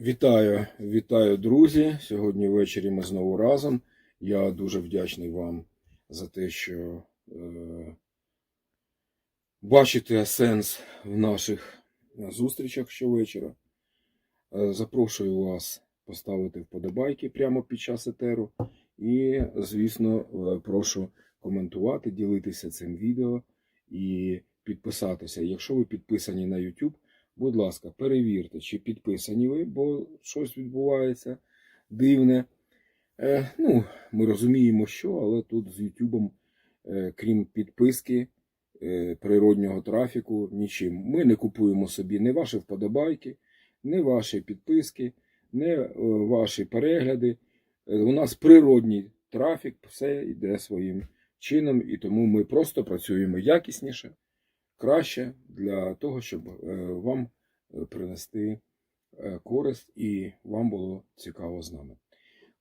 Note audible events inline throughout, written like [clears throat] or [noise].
Вітаю, вітаю, друзі. Сьогодні ввечері ми знову разом. Я дуже вдячний вам за те, що е, бачите сенс в наших зустрічах щовечора. Е, запрошую вас поставити вподобайки прямо під час етеру. І, звісно, е, прошу коментувати, ділитися цим відео і підписатися. Якщо ви підписані на YouTube, Будь ласка, перевірте, чи підписані ви, бо щось відбувається дивне. Е, ну, Ми розуміємо, що, але тут з Ютубом, е, крім підписки е, природнього трафіку, нічим. Ми не купуємо собі не ваші вподобайки, не ваші підписки, не е, ваші перегляди. Е, у нас природній трафік, все йде своїм чином, і тому ми просто працюємо якісніше краще для того, щоб е, вам е, принести е, користь і вам було цікаво з нами.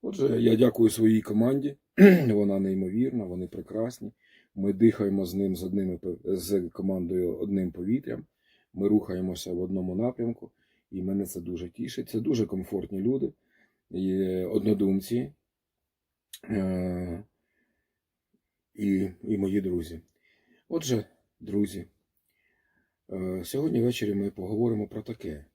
Отже, я дякую своїй команді. [clears throat] Вона неймовірна, вони прекрасні. Ми дихаємо з ним з одним з командою одним повітрям. Ми рухаємося в одному напрямку, і мене це дуже тішить. Це дуже комфортні люди, однодумці і, і мої друзі. Отже, друзі. Е, Сьогодні ввечері ми поговоримо про таке.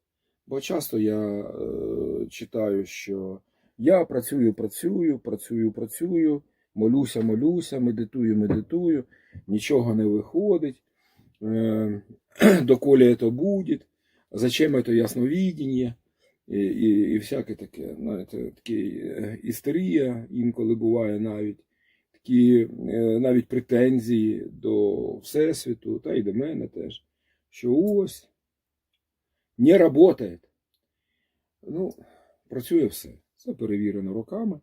Бо часто я е, читаю, що я працюю, працюю, працюю, працюю, молюся, молюся, медитую, медитую, нічого не виходить. Е, [clears throat] доколе це буде, зачем це ясновідіння, і, і, і всяке таке. Знаєте, таке е, істерія інколи буває навіть. Такі навіть претензії до Всесвіту, та й до мене теж що ось не працює. Ну, працює все. Це перевірено роками,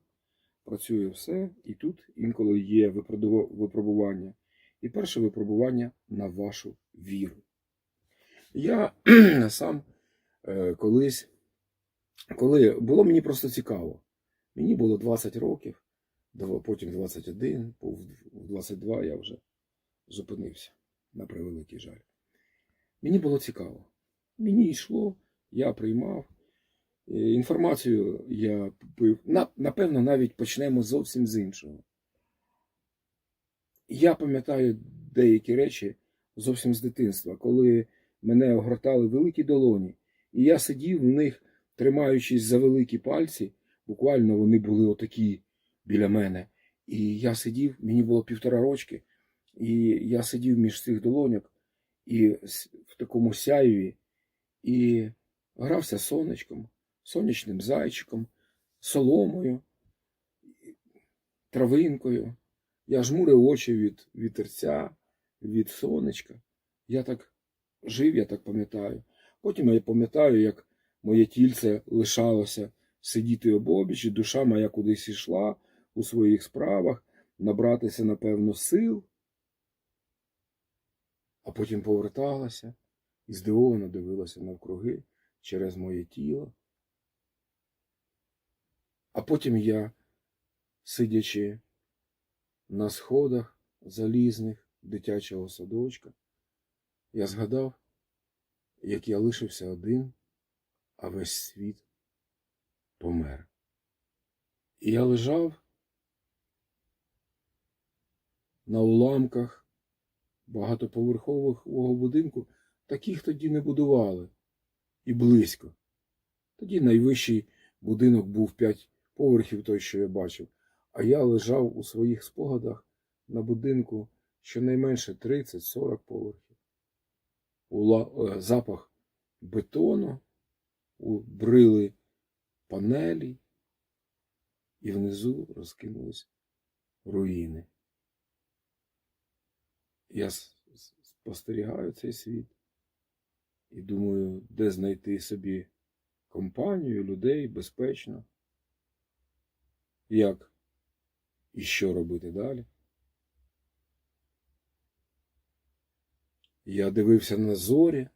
працює все, і тут інколи є випробування. І перше випробування на вашу віру. Я [clears throat] сам е, колись, коли було мені просто цікаво, мені було 20 років, потім 21, був в 22 я вже зупинився, на превеликий жаль. Мені було цікаво. Мені йшло, я приймав. Е, Інформацію я. Напевно, навіть почнемо зовсім з іншого. Я пам'ятаю деякі речі зовсім з дитинства, коли мене огортали великі долоні, і я сидів в них, тримаючись за великі пальці, буквально вони були отакі біля мене. І я сидів, мені було півтора рочки, і я сидів між цих долоньок і в такому сяйві, і грався сонечком, сонячним зайчиком, соломою, травинкою. Я жмурив очі від вітерця, від сонечка. Я так жив, я так пам'ятаю. Потім я пам'ятаю, як моє тільце лишалося сидіти обобіч, і душа моя кудись ішла у своїх справах, набратися, напевно, сил а потім поверталася і здивовано дивилася навкруги через моє тіло. А потім я, сидячи на сходах залізних дитячого садочка, я згадав, як я лишився один, а весь світ помер. І я лежав на уламках багатоповерхового будинку таких тоді не будували і близько. Тоді найвищий будинок був 5 поверхів, той, що я бачив, а я лежав у своїх спогадах на будинку щонайменше 30-40 поверхів. Ула... е, Запах бетону, у брили панелі, і внизу розкинулись руїни. Я спостерігаю цей світ і думаю, де знайти собі компанію, людей безпечно. Як і що робити далі. Я дивився на зорі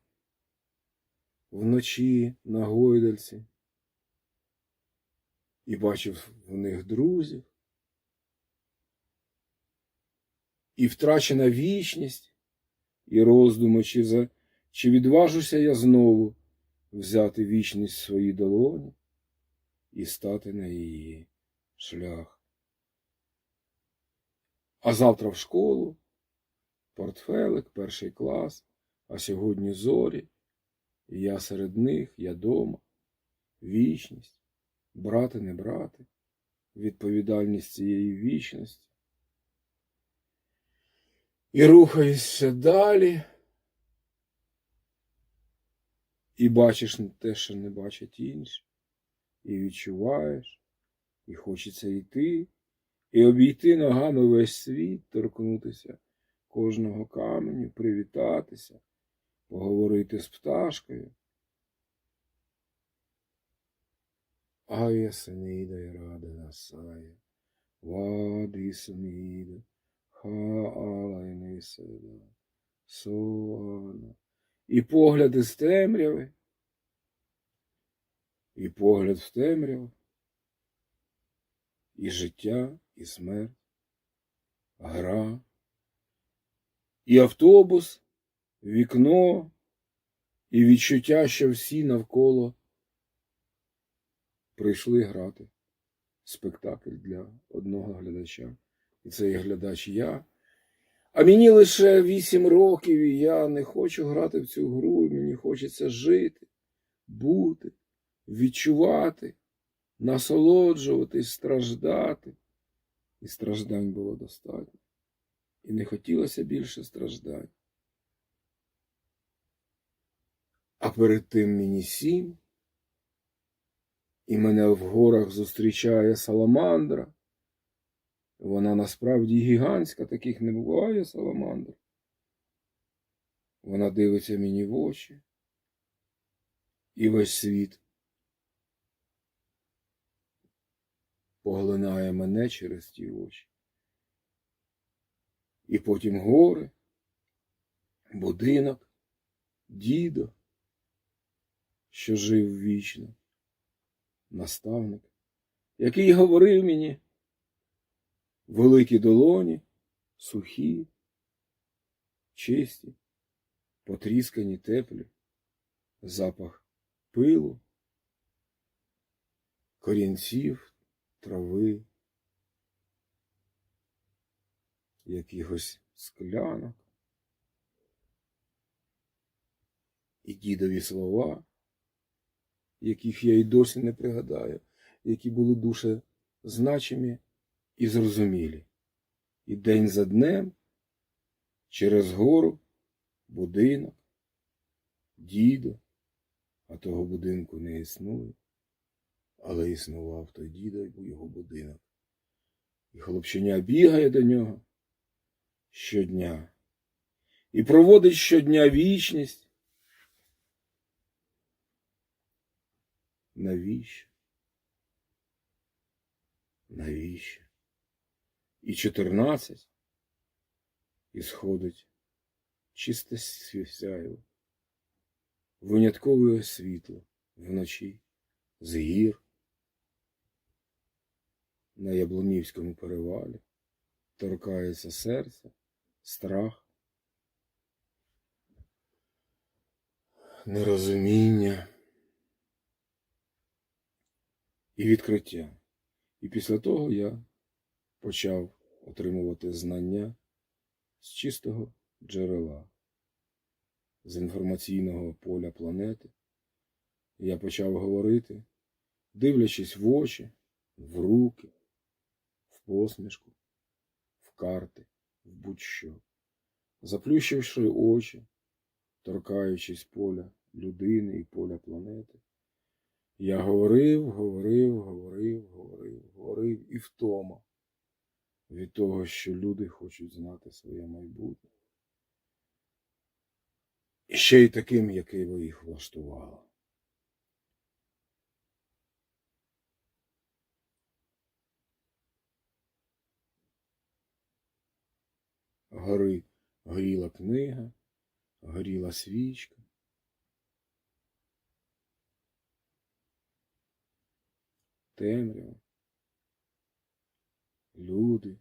вночі на гойдальці і бачив в них друзів. І втрачена вічність, і роздуми, чи, за, чи відважуся я знову взяти вічність в свої долоні і стати на її шлях. А завтра в школу, портфелик, перший клас, а сьогодні зорі, і я серед них, я дома, вічність, брати не брати, відповідальність цієї вічності. І рухаюся далі. І бачиш те, що не бачать інші, і відчуваєш, і хочеться йти, і обійти ногами весь світ, торкнутися кожного каменю, привітатися, поговорити з пташкою. Ая синида й рада насає, вади синида, ха алайни седа, соана. І погляд із темряви, і погляд в темряву, і життя, і смерть, гра, і автобус, вікно, і відчуття, що всі навколо прийшли грати спектакль для одного глядача. І цей глядач я. А мені лише вісім років, і я не хочу грати в цю гру, мені хочеться жити, бути, відчувати, насолоджуватись, страждати. І страждань було достатньо. І не хотілося більше страждань. А перед тим мені сім, і мене в горах зустрічає саламандра. Вона насправді гігантська, таких не буває саламандр. Вона дивиться мені в очі і весь світ поглинає мене через ті очі. І потім гори, будинок, дідо, що жив вічно, наставник, який говорив мені. Великі долоні, сухі, чисті, потріскані теплі, запах пилу, корінців, трави, якихось склянок. І дідові слова, яких я й досі не пригадаю, які були дуже значимі і зрозумілі. І день за днем через гору будинок, дідо, а того будинку не існує, але існував той дідо і його будинок. І хлопченя бігає до нього щодня і проводить щодня вічність. Навіщо? Навіщо? І чотирнадцять, і сходить чисте сяйво, виняткове світло вночі з гір на Яблунівському перевалі, торкається серце, страх, нерозуміння і відкриття. І після того я почав отримувати знання з чистого джерела, з інформаційного поля планети. Я почав говорити, дивлячись в очі, в руки, в посмішку, в карти, в будь-що, заплющивши очі, торкаючись поля людини і поля планети. Я говорив, говорив, говорив, говорив, говорив і втома від того, що люди хочуть знати своє майбутнє. І ще й таким, який ви їх влаштували. Гори горіла книга, горіла свічка. Темрява, люди.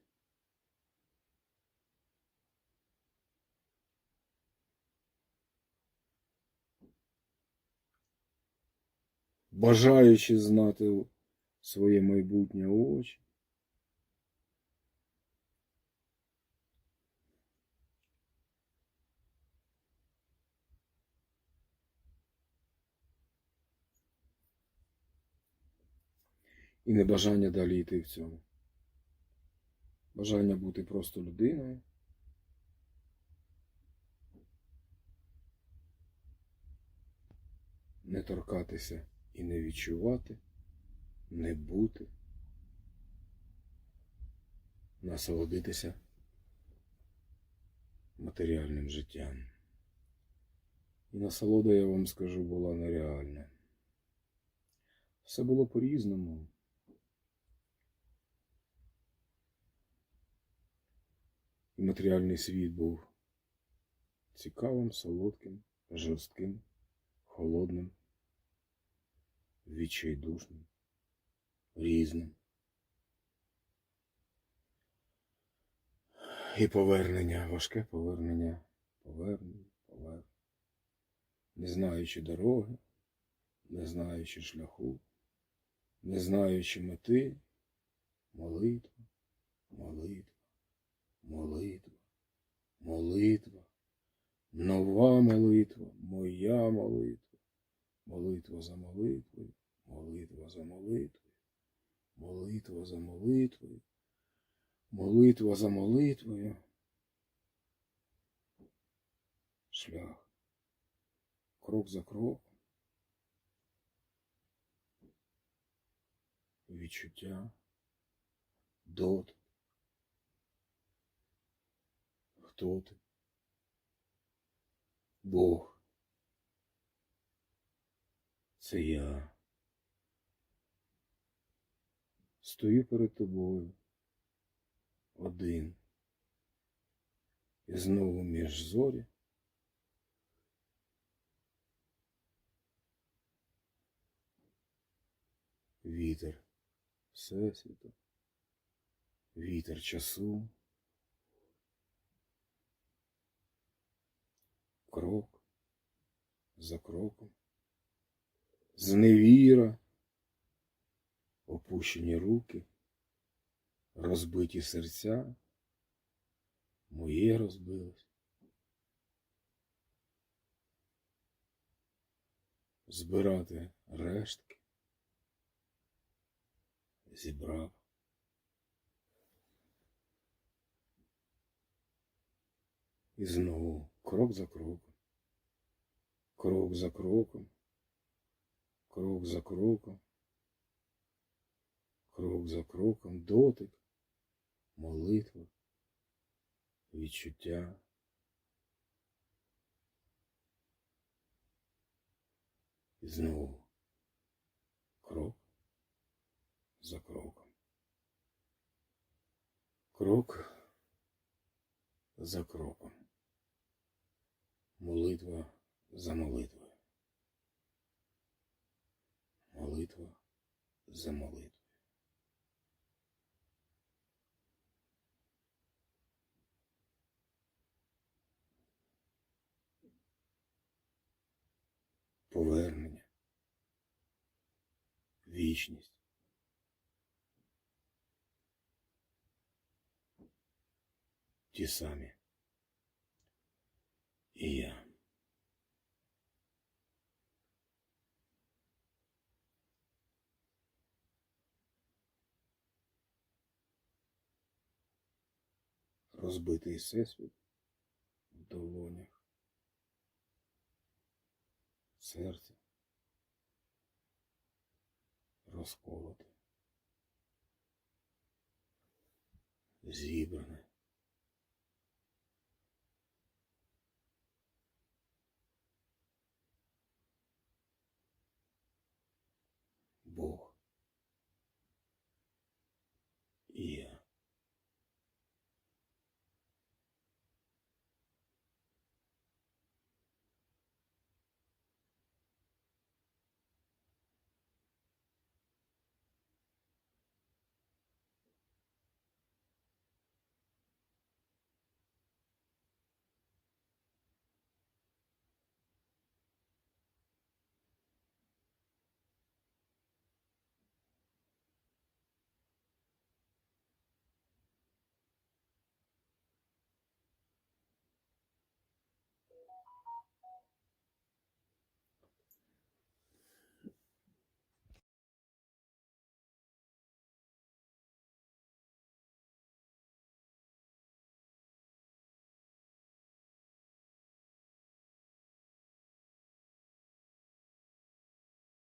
бажаючи знати своє майбутнє очі. І небажання далі йти в цьому. Бажання бути просто людиною. Не торкатися і не відчувати, не бути, насолодитися матеріальним життям. І насолода, я вам скажу, була нереальна. Все було по-різному. І матеріальний світ був цікавим, солодким, жорстким, холодним, відчайдушним, різним. І повернення, важке повернення, повернення, повернення, не знаючи дороги, не знаючи шляху, не знаючи мети, молитва, молитва молитва, молитва, нова молитва, моя молитва, молитва за молитвою, молитва за молитвою, молитва за молитвою, молитва за молитвою. Шлях. Крок за кроком. Відчуття, дотик. Хто ти? Бог. Це я. Стою перед тобою один. І знову між зорі. Вітер Всесвіту, вітер часу. Крок за кроком, зневіра, опущені руки, розбиті серця, моє розбилось. Збирати рештки, зібрав. І знову крок за кроком, крок за кроком, крок за кроком, крок за кроком, дотик, молитва, відчуття. І знову крок за кроком. Крок за кроком молитва за молитвою. Молитва за молитвою. Повернення, вічність. Ті самі і я. Розбитий всесвіт в долонях, серце розколоте, зібране. Boa.